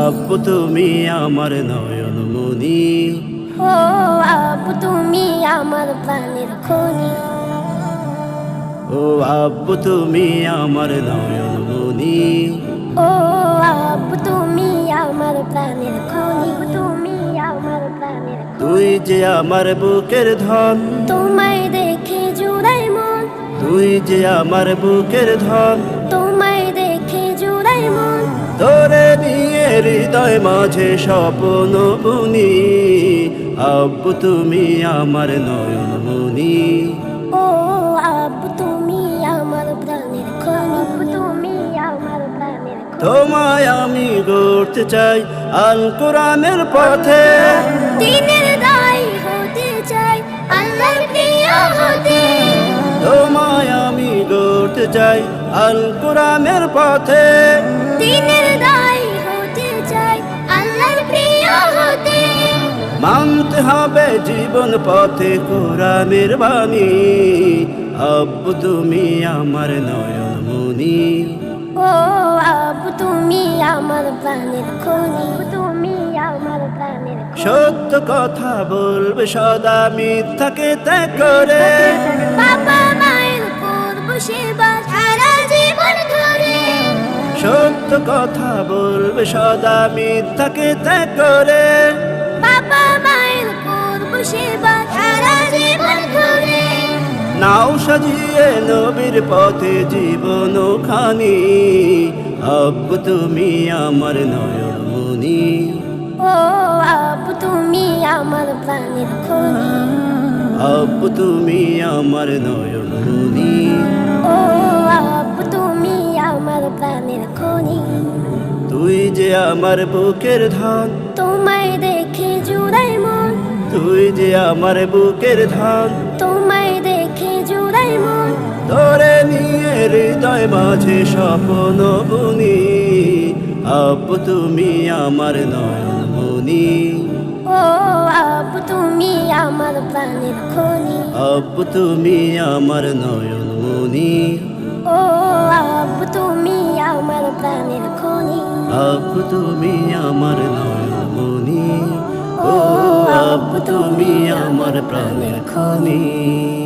আব্বু তুমি আমার নয়ন মনি ও আব্বু তুমি আমার প্রাণের খনি। ও আব্বু তুমি আমার নয়ন মনি ও আব্বু তুমি আমার প্রাণের খনি। তুমি আমার প্রাণের তুই যে আমার বুকের ধন। তোমায় দেখে জুড়াই মন। তুই যে আমার বুকের ধন। তোমায় দেখে জুড়াই মন। তোরে নিয়ে হৃদয় মাঝে স্বপ্ন বুনি আব্বু তুমি আমার নয়ন মনি। ও আব্বু তুমি আমার প্রাণের তুমি আমার প্রাণের তোমায় আমি গড়তে চাই আল কোরআনের পথে। দিনের দায় হতে চাই আল্লাহর প্রিয় হতে। তোমায় আমি গড়তে চাই আল কোরআনের পথে। দিনের দায় হবে জীবন পথে কোরআনের বাণী। আব্বু তুমি আমার নয়ন মনি ও আব্বু তুমি আমার প্রাণের খনি। তুমি আমার প্রাণের সত্য কথা বলবে সদা মিথ্যাকে ত্যাগ করে। বাবা মায়ের করব সেবা সারা জীবন ধরে। সত্য কথা বলবে সদা মিথ্যাকে ত্যাগ করে। বাবা করব সেবা সারা জীবন ধরে নাও সাজিয়ে নবীর পথে জীবন খানি। আব্বু তুমি আমার নয়ন মনি ও আব্বু তুমি আমার প্রাণের খনি। আব্বু তুমি আমার নয়ন মনি ও আব্বু তুমি আমার প্রাণের খনি। তুই যে আমার বুকের ধান। তোমায় দেখে জুড়াই তুই যে আমার বুকের ধান তোমায় দেখে জুড়াই মন। তোরে নিয়ে হৃদয় মাঝে স্বপ্ন বুনি। আব্বু তুমি আমার নয়ন মনি ও আপ তুমি আমার প্রাণের খনি। আব্বু তুমি আমার নয়ন মনি ও আব্বু তুমি আমার প্রাণের খনি। আব্বু তুমি আমার নয়ন মনি তুমি আমার প্রাণের খনি।